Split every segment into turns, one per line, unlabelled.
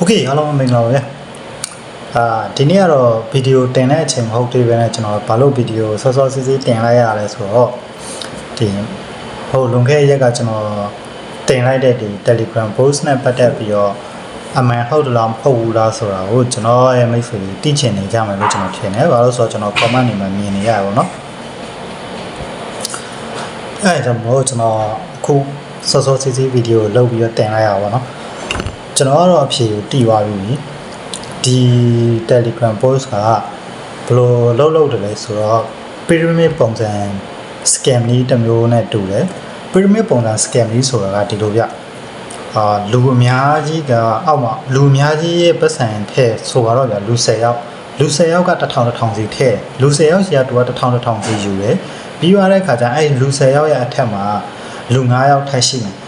โอเคအားလုံးမင်္ဂလာပါဗျာအာဒီနေ့ကတော့ဗီဒီယိုတင်တဲ့အချိန်မဟုတ်သေးပဲねကျွန်တော်ဘာလို့ဗီဒီယိုစောစောစီးစီးတင်လိုက်ရလဲဆိုတော့ဒီဟိုလွန်ခဲ့တဲ့ရက်ကကျွန်တော်တင်လိုက်တဲ့ဒီ Telegram post နဲ့ပတ်သက်ပြီးတော့အမှန်ဟုတ်တယ်လားမဟုတ်ဘူးလားဆိုတာကိုကျွန်တော်ရဲ့မိတ်ဆွေတွေသိချင်နေကြမယ်လို့ကျွန်တော်ထင်တယ်ဘာလို့ဆိုတော့ကျွန်တော် comment တွေမှာမြင်နေရပါတော့เนาะအဲဒါကြောင့်မို့ကျွန်တော်အခုစောစောစီးစီးဗီဒီယိုလုပ်ပြီးတော့တင်လိုက်ရပါတော့เนาะ ကျွန်တော်ကတော့အဖြေကိုတီးသွားပြီဒီ Telegram post ကဘယ်လိုလုပ်လုပ်တယ်လဲဆိုတော့ pyramid ပုံစံ scam နည်းတစ်မျိုးနဲ့တူတယ် pyramid ပုံစံ scam နည်းဆိုတာကဒီလိုပြအာလူအများကြီးကအောက်မှာလူအများကြီးရဲ့ပတ်စံထည့်ဆိုတော့ဗျာလူ10ယောက်လူ10ယောက်က1000 1000စီထည့်လူ10ယောက်စီကတူက1000 1000စီယူတယ်ပြီးရတဲ့ခါကျအဲ့လူ10ယောက်ရဲ့အထက်မှာလူ9ယောက်ထပ်ရှိတယ်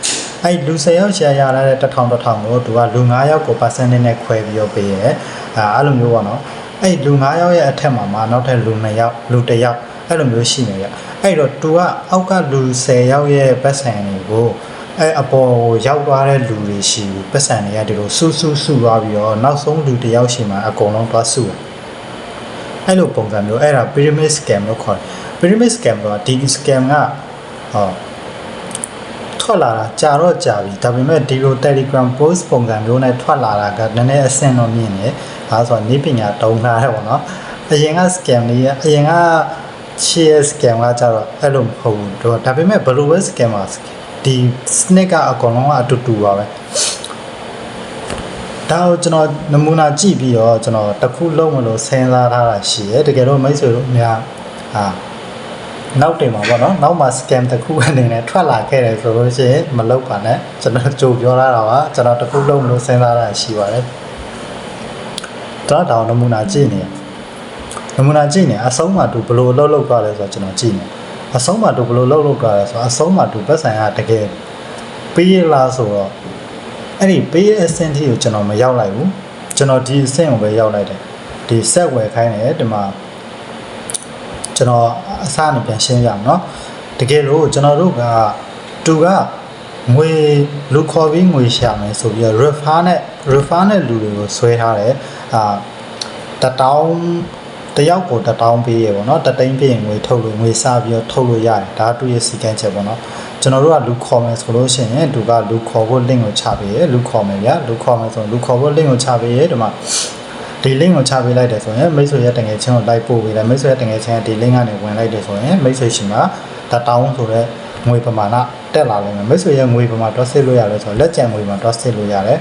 အဲ့လူ10ယောက် share ရလာတဲ့1000 1000ကိုသူကလူ9ယောက်ကို percentage နဲ့ခွဲပြီးတော့ပေးရဲအဲအဲ့လိုမျိုးပေါ့နော်အဲ့လူ9ယောက်ရဲ့အထက်မှာမှနောက်ထပ်လူ2ယောက်လူ1ယောက်အဲ့လိုမျိုးရှိနေရအဲ့တော့သူကအောက်ကလူ10ယောက်ရဲ့ပတ်စံတွေကိုအဲ့အပေါ်ကိုရောက်သွားတဲ့လူတွေရှိဘူးပတ်စံတွေကဒီလိုဆူဆူဆူသွားပြီးတော့နောက်ဆုံးလူ1ယောက်ရှိမှအကုန်လုံးသွားဆူတယ်အဲ့လိုပုံစံမျိုးအဲ့ဒါ pyramid scam လို့ခေါ်တယ် pyramid scam တော့ဒီ scam ကဟော ထွက်လာတာကြာတော့ကြာပြီဒါပေမဲ့ဒီလို Telegram post ပုံစံမျိုးနဲ့ထွက်လာတာကနည်းနည်းအဆင့်တော့မြင့်တယ်ဒါဆိုတော့နေပညာတုံးလာတယ်ပေါ့နော်အရင်က scam လေးအရင်က share scam ကကြတော့အဲ့လိုမဟုတ်ဘူးတော့ဒါပေမဲ့ဘယ်လိုပဲ scam ပါဒီ snake ကအကောင်လုံးကအတူတူပါပဲဒါကိုကျွန်တော်နမူနာကြည့်ပြီးတော့ကျွန်တော်တစ်ခုလုံးမလို့စဉ်းစားထားတာရှိတယ်တကယ်တော့မိတ်ဆွေတို့အများဟာ နောက်တင်မှာပေါ့နော်နောက်မှာ scam တစ်ခုအနေနဲ့ထွက်လာခဲ့တယ်ဆိုလို့ရှိရင်မလုပ်ပါနဲ့ကျွန်တော်ကြိုပြောလာတာပါကျွန်တော်တစ်ခုလုံးလို့စဉ်းစားတာရှိပါတယ်တော့တောင်နမူနာကြည့်နေနမူနာကြည့်နေအဆုံးမှာသူဘယ်လိုလှုပ်လှုပ်သွားလဲဆိုတော့ကျွန်တော်ကြည့်နေအဆုံးမှာသူဘယ်လိုလှုပ်လှုပ်သွားလဲဆိုတော့အဆုံးမှာသူပတ်ဆိုင်ကတကယ်ပေးရလားဆိုတော့အဲ့ဒီပေးရအဆင့်ထိကိုကျွန်တော်မရောက်လိုက်ဘူးကျွန်တော်ဒီအဆင့်ကိုပဲရောက်လိုက်တယ်ဒီဆက်ဝယ်ခိုင်းတယ်ဒီမှာကျွန်တော် အစအနေပြန်ရှင်းရအောင်เนาะတကယ်လို့ကျွန်တော်တို့ကသူကငွေလူခေါ်ပြီးငွေရှာမယ်ဆိုပြီးတော့ refer နဲ့ refer နဲ့လူတွေကိုဆွဲထားတယ်အာတတောင်းတယောက်ကိုတတောင်းပေးရပေါ့เนาะတသိန်းပေးရင်ငွေထုတ်လို့ငွေစပြီးတော့ထုတ်လို့ရတယ်ဒါသူရဲ့စီကန်းချက်ပေါ့เนาะကျွန်တော်တို့ကလူခေါ်မယ်ဆိုလို့ရှိရင်သူကလူခေါ်ဖို့ link ကိုချပေးရလူခေါ်မယ်ဗျာလူခေါ်မယ်ဆိုရင်လူခေါ်ဖို့ link ကိုချပေးရဒီမှာ ဒီ link ကိုချပေးလိုက်တယ်ဆိုရင်မိတ်ဆွေရဲ့တငယ်ချင်းကိုလိုက်ပို့ပေးတယ်မိတ်ဆွေရဲ့တငယ်ချင်းကဒီ link ကနေဝင်လိုက်တယ်ဆိုရင်မိတ်ဆွေရှင်ကတတောင်းဆိုတဲ့ငွေပမာဏတက်လာလိမ့်မယ်မိတ်ဆွေရဲ့ငွေပမာတွက်စစ်လို့ရတယ်ဆိုတော့လက်ကျန်ငွေမှာတွက်စစ်လို့ရတယ်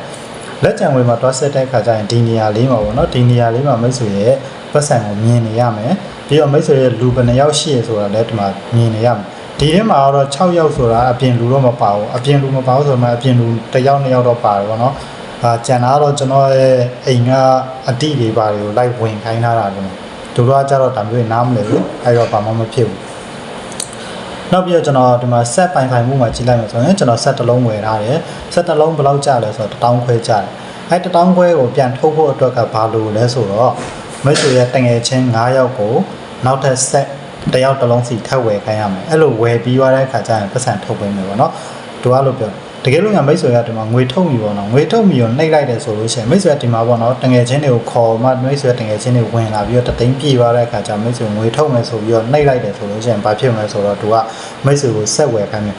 လက်ကျန်ငွေမှာတွက်စစ်တဲ့အခါကျရင်ဒီနေရာလေးမှာပေါ့နော်ဒီနေရာလေးမှာမိတ်ဆွေရဲ့ပတ်စံကိုမြင်နေရမယ်ပြီးတော့မိတ်ဆွေရဲ့လူဘယ်နှယောက်ရှိရဆိုတာလည်းဒီမှာမြင်နေရမယ်ဒီထဲမှာတော့6ယောက်ဆိုတာအပြင်လူတော့မပါဘူးအပြင်လူမပါဘူးဆိုတော့အပြင်လူတစ်ယောက်နှစ်ယောက်တော့ပါတယ်ပေါ့နော် အာကျန်တာကတော့ကျွန်တော်ရဲ့အိမ်ကအတိတွေပါတွေကိုလိုက်ဝင်ခိုင်းထားတာလို့သူတို့ကကြတော့ဒါမျိုးနားမလဲဘူးအဲ့တော့ဘာမှမဖြစ်ဘူးနောက်ပြီးတော့ကျွန်တော်ဒီမှာ set ပိုင်ပိုင်မှုမှာကြည့်လိုက်မယ်ဆိုရင်ကျွန်တော် set တစ်လုံးဝယ်ထားတယ် set တစ်လုံးဘယ်လောက်ကျလဲဆိုတော့1000ခွဲကျတယ်အဲ့1000ခွဲကိုပြန်ထုတ်ဖို့အတွက်ကဘာလို့လဲဆိုတော့မိတ်ဆွေရဲ့တငယ်ချင်း9ယောက်ကိုနောက်ထပ် set တယောက်တစ်လုံးစီထပ်ဝယ်ခိုင်းရမယ်အဲ့လိုဝယ်ပြီးသွားတဲ့အခါကျရင်ပတ်စံထုတ်ပေးမယ်ပေါ့နော်သူကလို့ပြော တကယ်လို့ငါမိတ်ဆွေကဒီမှာငွေထုတ်မိပေါ့နော်ငွေထုတ်မိရောနှိပ်လိုက်တယ်ဆိုလို့ရှိရင်မိတ်ဆွေကဒီမှာပေါ့နော်တငယ်ချင်းတွေကိုခေါ်မှမိတ်ဆွေကတငယ်ချင်းတွေဝင်လာပြီးတော့တသိန်းပြေးသွားတဲ့အခါကျမိတ်ဆွေငွေထုတ်မယ်ဆိုပြီးတော့နှိပ်လိုက်တယ်ဆိုလို့ရှိရင်ဘာဖြစ်မလဲဆိုတော့သူကမိတ်ဆွေကိုဆက်ဝယ်ခိုင်းမယ်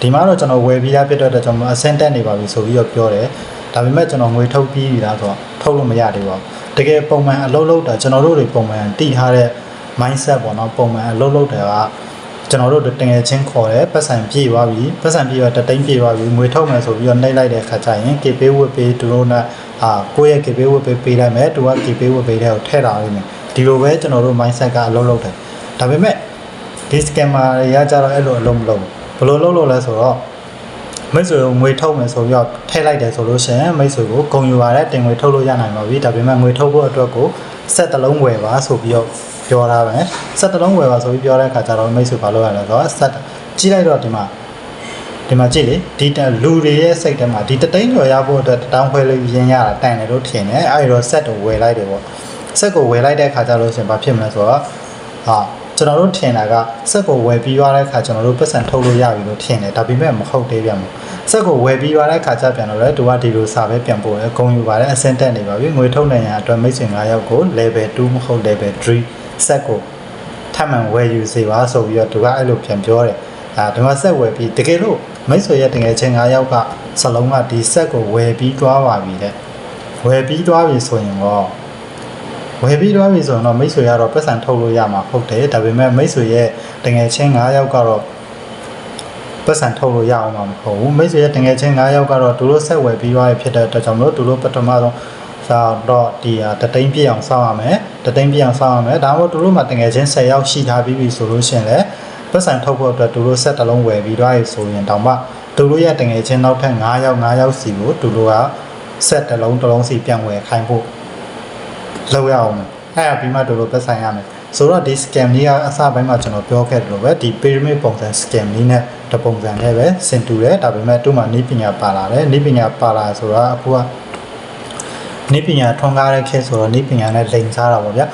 ဒီမှာတော့ကျွန်တော်ဝယ်ပြီးသားဖြစ်တော့ကျွန်တော်အဆင့်တက်နေပါပြီဆိုပြီးတော့ပြောတယ်ဒါပေမဲ့ကျွန်တော်ငွေထုတ်ပြီးပြီလားဆိုတော့ထုတ်လို့မရသေးပါဘူးတကယ်ပုံမှန်အလုပ်လုပ်တာကျွန်တော်တို့တွေပုံမှန်တည်ထားတဲ့ mindset ပေါ့နော်ပုံမှန်အလုပ်လုပ်တယ်က ကျွန်တော်တို့တငယ်ချင်းခေါ်တယ်ပတ်စံပြေးသွားပြီပတ်စံပြေးသွားတသိန်းပြေးသွားပြီငွေထုတ်မယ်ဆိုပြီးတော့နှိပ်လိုက်တဲ့အခါကျရင် KP ဝတ်ပေးသူတို့နဲ့အာကိုယ့်ရဲ့ KP ဝတ်ပေးပေးလိုက်မယ်သူက KP ဝတ်ပေးတဲ့ကိုထည့်တာလိမ့်မယ်ဒီလိုပဲကျွန်တော်တို့ mindset ကအလုပ်လုပ်တယ်ဒါပေမဲ့ဒီ scammer တွေကကြတော့အဲ့လိုအလုပ်မလုပ်ဘူးဘယ်လိုလုပ်လို့လဲဆိုတော့မိတ်ဆွေကိုငွေထုတ်မယ်ဆိုပြီးတော့ထည့်လိုက်တယ်ဆိုလို့ရှိရင်မိတ်ဆွေကိုဂုံယူရတဲ့တင်ငွေထုတ်လို့ရနိုင်ပါပြီဒါပေမဲ့ငွေထုတ်ဖို့အတွက်ကိုဆက်တစ်လုံးဝယ်ပါဆိုပြီးတော့ ပြောထားမယ်ဆက်တစ်လုံးဝယ်ပါဆိုပြီးပြောတဲ့အခါကျတော့မိတ်ဆွေဘာလုပ်ရလဲဆိုတော့ဆက်ကြီးလိုက်တော့ဒီမှာဒီမှာကြည့်လေဒီတလူတွေရဲ့စိတ်ထဲမှာဒီတသိန်းကျော်ရဖို့အတွက်တောင်းခွဲလို့ရင်းရတာတန်တယ်လို့ထင်တယ်အဲဒီတော့ဆက်ကိုဝယ်လိုက်တယ်ပေါ့ဆက်ကိုဝယ်လိုက်တဲ့အခါကျလို့ရှင်ဘာဖြစ်မလဲဆိုတော့ဟာကျွန်တော်တို့ထင်တာကစက်ကိုဝယ်ပြီးသွားတဲ့အခါကျွန်တော်တို့ပတ်စံထုတ်လို့ရပြီလို့ထင်တယ်ဒါပေမဲ့မဟုတ်သေးပြန်ဘူးစက်ကိုဝယ်ပြီးသွားတဲ့ခါကျပြန်တော့လေသူကဒီလိုစာပဲပြန်ပို့တယ်ဂုံယူပါတယ်အစင်တက်နေပါပြီငွေထုတ်နိုင်ရန်အတွက်မိတ်ဆွေ9ယောက်ကို level 2မဟုတ် level 3 စက်ကိုထပ်မံဝယ်ယူစေပါဆိုပြီးတော့သူကအဲ့လိုပြန်ပြောတယ်အာဒီမှာစက်ဝယ်ပြီးတကယ်လို့မိတ်ဆွေရဲ့တကယ်ချင်း9ယောက်ကစလုံးကဒီစက်ကိုဝယ်ပြီးသွားပါပြီတဲ့ဝယ်ပြီးသွားပြီဆိုရင်တော့ဝယ်ပြီးသွားပြီဆိုရင်တော့မိတ်ဆွေကတော့ပတ်စံထုတ်လို့ရမှာဟုတ်တယ်ဒါပေမဲ့မိတ်ဆွေရဲ့တကယ်ချင်း9ယောက်ကတော့ပတ်စံထုတ်လို့ရအောင်မှာမဟုတ်ဘူးမိတ်ဆွေရဲ့တငယ်ချင်း9ယောက်ကတော့သူတို့ဆက်ဝယ်ပြီးသွားပြီဖြစ်တဲ့အတွက်ကြောင့်မလို့သူတို့ပထမဆုံး စာတော့ဒီဟာတသိန်းပြည့်အောင်စောင့်ရမယ်တသိန်းပြည့်အောင်စောင့်ရမယ်ဒါမှမဟုတ်သူတို့မှာတငယ်ချင်း10ယောက်ရှိထားပြီးပြီဆိုလို့ရှိရင်လည်းပတ်စံထုတ်ဖို့အတွက်သူတို့ဆက်တစ်လုံးဝယ်ပြီးသွားပြီဆိုရင်တောင်မှသူတို့ရဲ့တငယ်ချင်းနောက်ထပ်9ယောက်9ယောက်စီကိုသူတို့ကဆက်တစ်လုံးတစ်လုံးစီပြန်ဝယ်ခိုင်းဖို့လုပ်ရအောင်မယ်အဲ့ဒါပြီးမှသူတို့ပတ်စံရမယ်ဆိုတော့ဒီ scam လေးကအစပိုင်းမှာကျွန်တော်ပြောခဲ့တယ်လို့ပဲဒီ pyramid ပုံစံ scam လေးနဲ့တပုံစံနဲ့ပဲဆင်တူတယ်ဒါပေမဲ့သူ့မှာနိပညာပါလာတယ်နိပညာပါလာဆိုတော့အခုက နိပညာထွန်းကားတဲ့ခေတ်ဆိုတော့နိပညာနဲ့လိန်စားတာပေါ့ဗျာ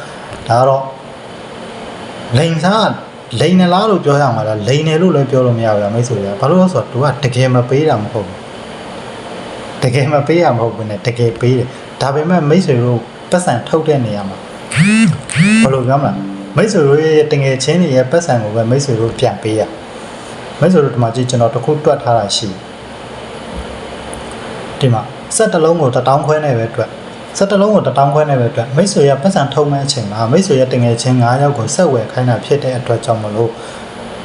ဒါကတော့လိန်စားလိန်နလားလို့ပြောရမှာလားလိန်တယ်လို့လည်းပြောလို့မရဘူးဗျာမိတ်ဆွေဗျာဘာလို့လဲဆိုတော့သူကတကယ်မပေးတာမဟုတ်ဘူးတကယ်မပေးရမဟုတ်ဘူးねတကယ်ပေးတယ်ဒါပေမဲ့မိတ်ဆွေတို့ပတ်စံထုတ်တဲ့နေရာမှာဘယ်လိုပြောမလဲမိတ်ဆွေတို့ရဲ့တငယ်ချင်းတွေရဲ့ပတ်စံကိုပဲမိတ်ဆွေတို့ပြန်ပေးရမိတ်ဆွေတို့ဒီမှာကြည့်ကျွန်တော်တခုတွက်ထားတာရှိဒီမှာစက်တစ်လုံးကိုတစ်တောင်းခွဲနဲ့ပဲတွက် စက်တစ်လုံးကိုတစ်တောင်းခွဲနဲ့ပဲတွက်မိတ်ဆွေရဲ့ပတ်စံထုံမဲ့အချိန်မှာမိတ်ဆွေရဲ့တငယ်ချင်း9ယောက်ကိုဆက်ဝယ်ခိုင်းတာဖြစ်တဲ့အတွက်ကြောင့်မလို့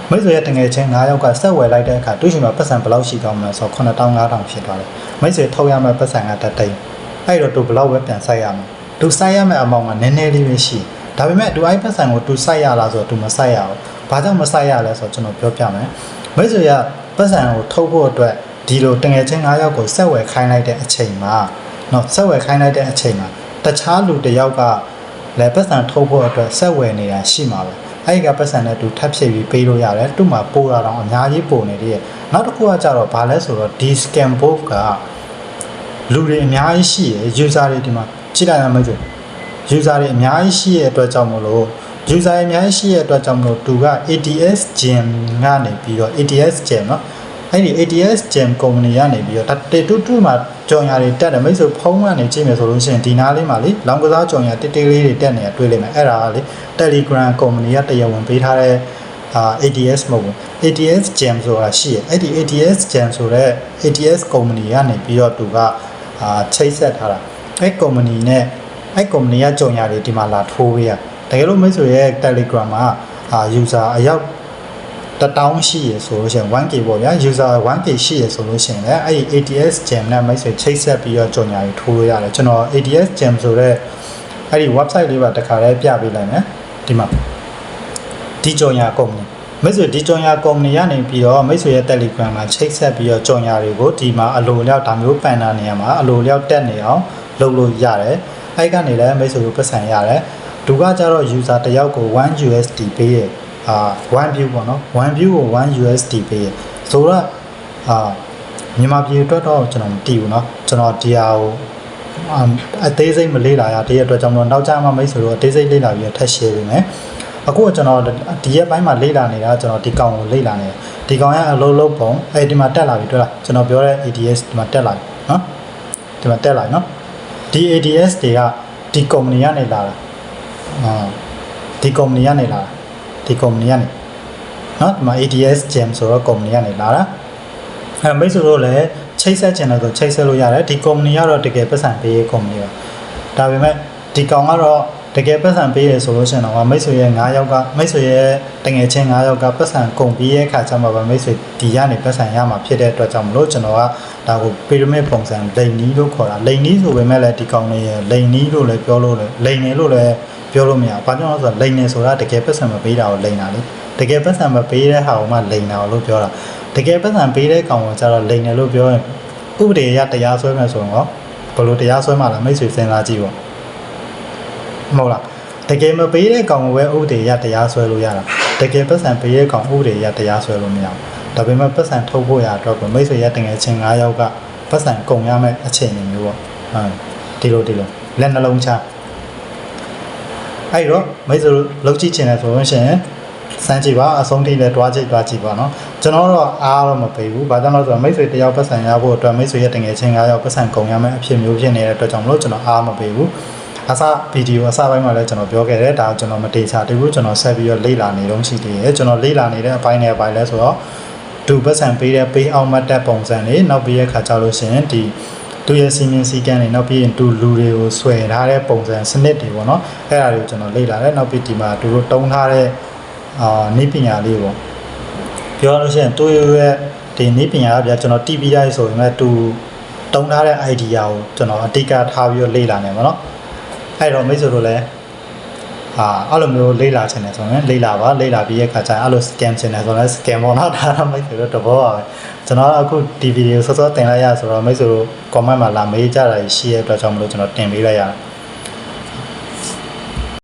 မိတ်ဆွေရဲ့တငယ်ချင်း9ယောက်ကဆက်ဝယ်လိုက်တဲ့အခါသူ့ရှင်မှာပတ်စံဘယ်လောက်ရှိကောင်းမလဲဆိုတော့9500ဖြစ်သွားတယ်မိတ်ဆွေထုတ်ရမယ့်ပတ်စံကတသိန်းအဲ့တော့သူဘယ်လောက်ပဲပြန်ဆိုင်ရမှာသူဆိုင်ရမယ့်အမောင်ကနည်းနည်းလေးပဲရှိဒါပေမဲ့သူအဲ့ပတ်စံကိုသူဆိုင်ရလားဆိုတော့သူမဆိုင်ရဘူးဘာကြောင့်မဆိုင်ရလဲဆိုတော့ကျွန်တော်ပြောပြမယ်မိတ်ဆွေကပတ်စံကိုထုတ်ဖို့အတွက်ဒီလိုတငယ်ချင်း9ယောက်ကိုဆက်ဝယ်ခိုင်းလိုက်တဲ့အချိန်မှာ နော်ဆက်ဝယ်ခိုင်းလိုက်တဲ့အချိန်မှာတခြားလူတစ်ယောက်ကလည်းပတ်စံထုတ်ဖို့အတွက်ဆက်ဝယ်နေတာရှိမှာပဲအဲ့ဒီကပတ်စံနဲ့သူထပ်ဖြည့်ပြီးပေးလို့ရတယ်သူ့မှာပို့ရတော့အများကြီးပို့နေသေးရဲ့နောက်တစ်ခုကကြတော့ဘာလဲဆိုတော့ဒီ scam book ကလူတွေအများကြီးရှိရယ် user တွေဒီမှာကြည့်လိုက်ရမယ်ဆို user တွေအများကြီးရှိရဲ့အတွက်ကြောင့်မလို့ user တွေအများကြီးရှိရဲ့အတွက်ကြောင့်မလို့သူက ATS Gem ကနေပြီးတော့ ATS Gem เนาะ အဲ့ဒီ ATS Gem company ကနေပြီးတော့ဒါတေတူတူမှာကြော်ညာတွေတက်တယ်မိတ်ဆွေဖုံးကနေကြည့်မယ်ဆိုလို့ရှိရင်ဒီနားလေးမှာလေလောင်ကစားကြော်ညာတိတိလေးတွေတက်နေတာတွေ့လိမ့်မယ်အဲ့ဒါကလေ Telegram company ကတရားဝင်ပေးထားတဲ့အာ ATS မဟုတ်ဘူး ATS Gem ဆိုတာရှိရဲ့အဲ့ဒီ ATS Gem ဆိုတဲ့ ATS company ကနေပြီးတော့သူကအာချိတ်ဆက်ထားတာအဲ့ company နဲ့အဲ့ company ကကြုံရတွေဒီမှာလာထိုးပေးရတကယ်လို့မိတ်ဆွေရဲ့ Telegram မှာအာ user အယောက် 1000ရှိရဆိုလို့ရှိရင် 1k ပေါ့ဗျာ user 1k ရှိရဆိုလို့ရှိရင်လည်းအဲ့ဒီ ATS gem နဲ့မိတ်ဆွေချိတ်ဆက်ပြီးတော့ကြုံညာတွေထိုးလို့ရတယ်ကျွန်တော် ATS gem ဆိုတော့အဲ့ဒီ website လေးပါတစ်ခါလေးပြပေးလိုက်မယ်ဒီမှာဒီကြုံညာကုမ္ပဏီမိတ်ဆွေဒီကြုံညာကုမ္ပဏီကနေပြီးတော့မိတ်ဆွေရဲ့ Telegram မှာချိတ်ဆက်ပြီးတော့ကြုံညာတွေကိုဒီမှာအလိုလျောက်ဒါမျိုးပန်တာနေရာမှာအလိုလျောက်တက်နေအောင်လုပ်လို့ရတယ်အဲ့ကနေလည်းမိတ်ဆွေတို့ပတ်စံရတယ်သူကကြတော့ user တစ်ယောက်ကို1 USD ပေးရ အာ1 view ပေါ့နော်1 view ကို1 USD ပေးရဆိုတော့အာမြန်မာပြည်အတွက်တော့ကျွန်တော်မတည်ဘူးเนาะကျွန်တော်ဒီဟာကိုအသေးစိတ်မလေးလာရတဲ့အတွက်ကြောင့်တော့နောက်ကျမှမိတ်ဆွေတို့အသေးစိတ်လေးလာပြီးထပ် share ပေးမယ်အခုကကျွန်တော်ဒီရက်ပိုင်းမှာလေးလာနေတာကျွန်တော်ဒီကောင်ကိုလေးလာနေတယ်ဒီကောင်ရဲ့အလုံးလုံးပုံအဲဒီမှာတက်လာပြီတွေ့လားကျွန်တော်ပြောတဲ့ ADS ဒီမှာတက်လာပြီเนาะဒီမှာတက်လာပြီเนาะဒီ ADS တွေကဒီကုမ္ပဏီကနေလာတာအာဒီကုမ္ပဏီကနေလာတာ ဒီကုမ္ပဏီကနေနော်ဒီမှာ ADS Gem ဆိုတော့ကုမ္ပဏီကနေလာတာအဲမိတ်ဆွေတို့လည်းချိတ်ဆက်ချင်တယ်ဆိုချိတ်ဆက်လို့ရတယ်ဒီကုမ္ပဏီကတော့တကယ်ပတ်စံပေးရေးကုမ္ပဏီပါဒါပေမဲ့ဒီကောင်ကတော့တကယ်ပတ်စံပေးရဆိုလို့ရှိရင်တော့မိတ်ဆွေရဲ့9ယောက်ကမိတ်ဆွေရဲ့တငယ်ချင်း9ယောက်ကပတ်စံကုန်ပြီးရဲ့အခါကျမှပဲမိတ်ဆွေဒီကနေပတ်စံရမှာဖြစ်တဲ့အတွက်ကြောင့်မလို့ကျွန်တော်ကဒါကို pyramid ပုံစံလိန်နီးလို့ခေါ်တာလိန်နီးဆိုပေမဲ့လည်းဒီကောင်လေးရဲ့လိန်နီးလို့လည်းပြောလို့လည်းလိန်နေလို့လည်း ပြောလို့မရဘူး။ဘာကြောင့်လဲဆိုတော့လိန်နေဆိုတာတကယ်ပတ်စံမပေးတာကိုလိန်တာလေ။တကယ်ပတ်စံမပေးတဲ့ဟာကိုမှလိန်တာလို့ပြောတာ။တကယ်ပတ်စံပေးတဲ့ကောင်ကိုကျတော့လိန်နေလို့ပြောရင်ဥပဒေအရတရားစွဲမယ်ဆိုရင်ရောဘယ်လိုတရားစွဲမှလဲမိတ်ဆွေစဉ်းစားကြည့်ပေါ့။မဟုတ်လား။တကယ်မပေးတဲ့ကောင်ကိုပဲဥပဒေအရတရားစွဲလို့ရတာ။တကယ်ပတ်စံပေးတဲ့ကောင်ဥပဒေအရတရားစွဲလို့မရဘူး။ဒါပေမဲ့ပတ်စံထုတ်ဖို့ရတော့ကိုမိတ်ဆွေရတငယ်ချင်း9ယောက်ကပတ်စံကုန်ရမယ့်အခြေအနေမျိုးပေါ့။ဟုတ်ဒီလိုဒီလိုလက်နှလုံးချ အဲ့တော့မိတ်ဆွေတို့လောက်ကြည့်ချင်တယ်ဆိုလို့ရှိရင်စမ်းကြည့်ပါအဆုံးထိလည်းတွားကြည့်တွားကြည့်ပါနော်ကျွန်တော်တော့အားတော့မပေးဘူးဘာကြောင့်လဲဆိုတော့မိတ်ဆွေတယောက်ပတ်စံရဖို့အတွက်မိတ်ဆွေရဲ့တငယ်ချင်း9ယောက်ပတ်စံကုန်ရမယ့်အဖြစ်မျိုးဖြစ်နေတဲ့အတွက်ကြောင့်မလို့ကျွန်တော်အားမပေးဘူးအစဗီဒီယိုအစပိုင်းမှာလည်းကျွန်တော်ပြောခဲ့တယ်ဒါကျွန်တော်မတေချာတဘူးကျွန်တော်ဆက်ပြီးတော့လေ့လာနေတော့ရှိသေးတယ်ကျွန်တော်လေ့လာနေတဲ့အပိုင်းနဲ့အပိုင်းလဲဆိုတော့ဒူပတ်စံပေးတဲ့ပေးအောင်မတ်တက်ပုံစံတွေနောက်ပြီးရခါကြလို့ရှိရင်ဒီ သူရဲ့စီမင်းစည်းကမ်းတွေနောက်ပြီးရင်သူလူတွေကိုဆွဲထားတဲ့ပုံစံစနစ်တွေပေါ့နော်အဲ့ဒါတွေကိုကျွန်တော်လေ့လာတယ်နောက်ပြီးဒီမှာသူတို့တုံးထားတဲ့အာနိပညာလေးပေါ့ပြောရလို့ရှိရင်သူရဲ့ဒီနိပညာကဗျာကျွန်တော် TPI ဆိုရင်လည်းသူတုံးထားတဲ့ idea ကိုကျွန်တော်အတိတ်ကထားပြီးတော့လေ့လာနေပါတော့အဲ့တော့မိတ်ဆွေတို့လည်း အာအဲ့လိုမျိုးလေးလာချင်တယ်ဆိုရင်လေးလာပါလေးလာပြီးရဲ့ခါကျရင်အဲ့လို scam ချင်တယ်ဆိုတော့ scam ပေါ့နော်ဒါတော့မိတ်ဆွေတို့တဘောပါပဲကျွန်တော်အခုဒီဗီဒီယိုစောစောတင်လိုက်ရဆိုတော့မိတ်ဆွေတို့ comment မှာလာမေးကြတာရှိရဲ့အတွက်ကြောင့်မလို့ကျွန်တော်တင်ပေးလိုက်ရတယ်